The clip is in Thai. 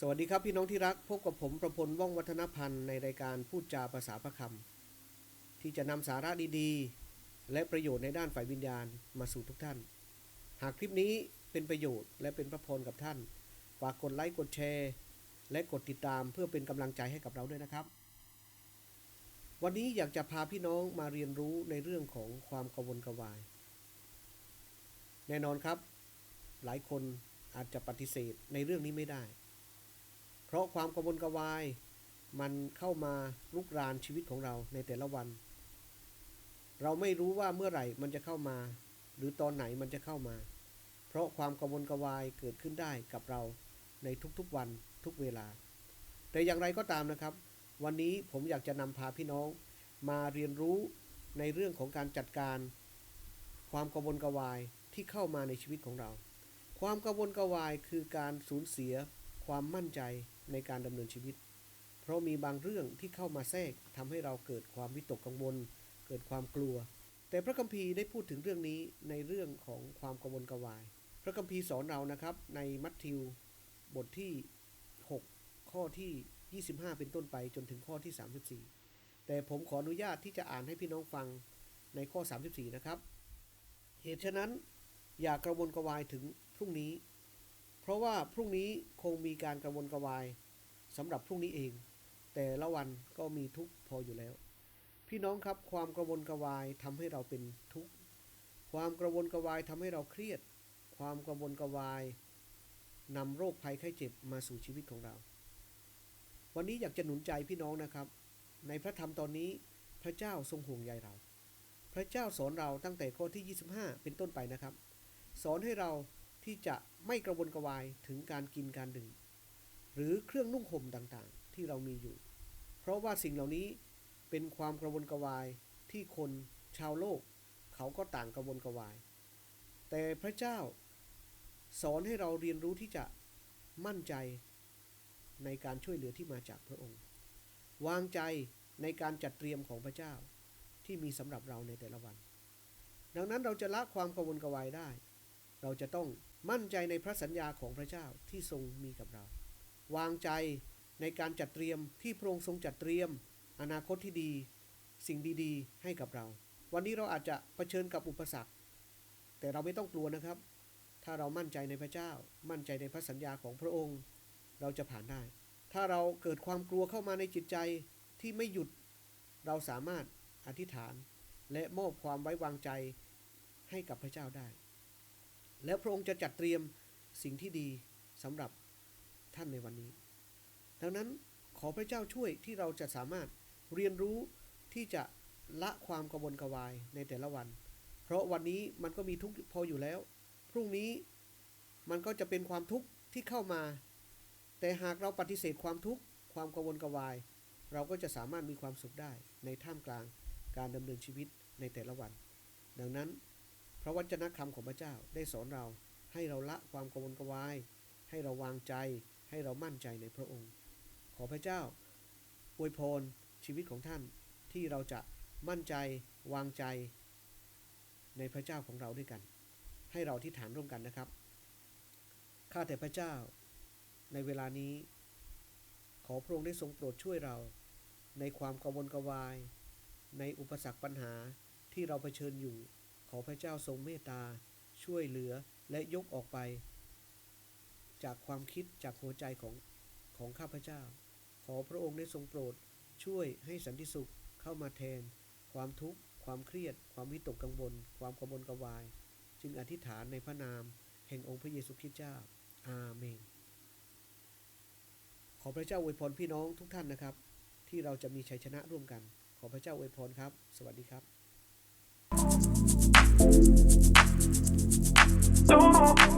สวัสดีครับพี่น้องที่รักพบกับผมประพลว่องวัฒนพันธ์ในรายการพูดจาภาษาพระคำที่จะนำสาระดีๆ และประโยชน์ในด้านฝ่ายวิญญาณมาสู่ทุกท่าน หากคลิปนี้เป็นประโยชน์และเป็นพระพรกับท่าน ฝากกดไลค์กดแชร์ และกดติดตามเพื่อเป็นกำลังใจให้กับเราด้วยนะครับ วันนี้อยากจะพาพี่น้องมาเรียนรู้ในเรื่องของความกระวนกระวาย แน่นอนครับ หลายคนอาจจะปฏิเสธในเรื่องนี้ไม่ได้ เพราะความกระวนกระวาย มันเข้ามาลุกรานชีวิตของเราในแต่ละวัน เราไม่รู้ว่าเมื่อไหร่มันจะเข้ามา หรือตอนไหนมันจะเข้ามา เพราะความกระวนกระวายเกิดขึ้นได้กับเราในทุกๆวันทุกเวลา แต่อย่างไรก็ตามนะครับ วันนี้ผมอยากจะนำพาพี่น้องมาเรียนรู้ในเรื่องของการจัดการ ความกระวนกระวายที่เข้ามาในชีวิตของเรา ความกระวนกระวายคือการสูญเสียความมั่นใจ ในการดำเนินชีวิต เพราะมีบางเรื่องที่เข้ามาแทรกทำให้เราเกิดความวิตกกังวล เกิดความกลัว แต่พระคัมภีร์ได้พูดถึงเรื่องนี้ในเรื่องของความกระวนกระวาย พระคัมภีร์สอนเรานะครับในมัทธิวบทที่ 6 ข้อที่ 25 เป็นต้นไปจนถึงข้อที่ 34 แต่ผมขออนุญาตที่จะอ่านให้พี่น้องฟังในข้อ 34 นะครับ เหตุฉะนั้นอย่ากระวนกระวายถึงพรุ่งนี้ ราะว่าพรุ่งนี้คงมีการกระวนกระวายสำหรับพรุ่งนี้เอง แต่ละวันก็มีทุกพออยู่แล้ว พี่น้องครับความกระวนกระวายทำให้เราเป็นทุกข์ความกระวนกระวายทำให้เราเครียด ความกระวนกระวายนำโรคภัยไข้เจ็บมาสู่ชีวิตของเรา วันนี้อยากจะหนุนใจพี่น้องนะครับ ในพระธรรมตอนนี้พระเจ้าทรงห่วงใยเรา พระเจ้าสอนเราตั้งแต่ข้อที่ 25 เป็นต้นไปนะครับ สอนให้เรา ที่จะไม่กระวนกระวายถึงการกินการดื่ม หรือเครื่องนุ่งห่มต่างๆ ที่เรามีอยู่ เพราะว่าสิ่งเหล่านี้เป็นความกระวนกระวายที่คนชาวโลก เขาก็ต่างกระวนกระวาย แต่พระเจ้าสอนให้เราเรียนรู้ที่จะมั่นใจในการช่วยเหลือที่มาจากพระองค์ วางใจในการจัดเตรียมของพระเจ้าที่มีสำหรับเราในแต่ละวัน ดังนั้นเราจะละความกระวนกระวายได้ เราจะต้อง มั่นใจในพระสัญญาของพระเจ้าที่ทรงมีกับเรา วางใจในการจัดเตรียมที่พระองค์ทรงจัดเตรียม อนาคตที่ดี สิ่งดีๆ ให้กับเรา วันนี้เราอาจจะเผชิญกับอุปสรรค แต่เราไม่ต้องกลัวนะครับ ถ้าเรามั่นใจในพระเจ้า มั่นใจในพระสัญญาของพระองค์ เราจะผ่านได้ ถ้าเราเกิดความกลัวเข้ามาในจิตใจที่ไม่หยุด เราสามารถอธิษฐานและมอบความไว้วางใจให้กับพระเจ้าได้ แล้วพระองค์จะจัดเตรียมสิ่งที่ดีสำหรับท่านในวันนี้ ดังนั้นขอพระเจ้าช่วยที่เราจะสามารถเรียนรู้ที่จะละความกระวนกระวายในแต่ละวัน เพราะวันนี้มันก็มีทุกข์พออยู่แล้ว พรุ่งนี้มันก็จะเป็นความทุกข์ที่เข้ามา แต่หากเราปฏิเสธความทุกข์ความกระวนกระวาย เราก็จะสามารถมีความสุขได้ในท่ามกลางการดำเนินชีวิตในแต่ละวัน ดังนั้น พระวจนะคำของพระเจ้าได้สอนเราให้เราละความกระวนกวาย ให้เราวางใจ ให้เรามั่นใจในพระองค์ ขอพระเจ้าอวยพรชีวิตของท่านที่เราจะมั่นใจวางใจ ในพระเจ้าของเราด้วยกัน ให้เราที่ฐานร่วมกันนะครับข้าแต่พระเจ้า ในเวลานี้ ขอพระองค์ได้ทรงโปรดช่วยเรา ในความกังวลกวาย ในอุปสรรคปัญหาที่เราเผชิญอยู่ ขอพระเจ้าทรงเมตตา ช่วยเหลือและยกออกไป จากความคิดจากหัวใจของของข้าพเจ้า ขอพระองค์ได้ทรงโปรด ช่วยให้สันติสุขเข้ามาแทน ความทุกข์ความเครียด ความวิตกกังวล ความกังวลกระวาย จึงอธิษฐานในพระนาม แห่งองค์พระเยซูคริสต์เจ้า อาเมน ขอพระเจ้าอวยพรพี่น้องทุกท่านนะครับ ที่เราจะมีชัยชนะร่วมกัน ขอพระเจ้าอวยพรครับ สวัสดีครับ Don't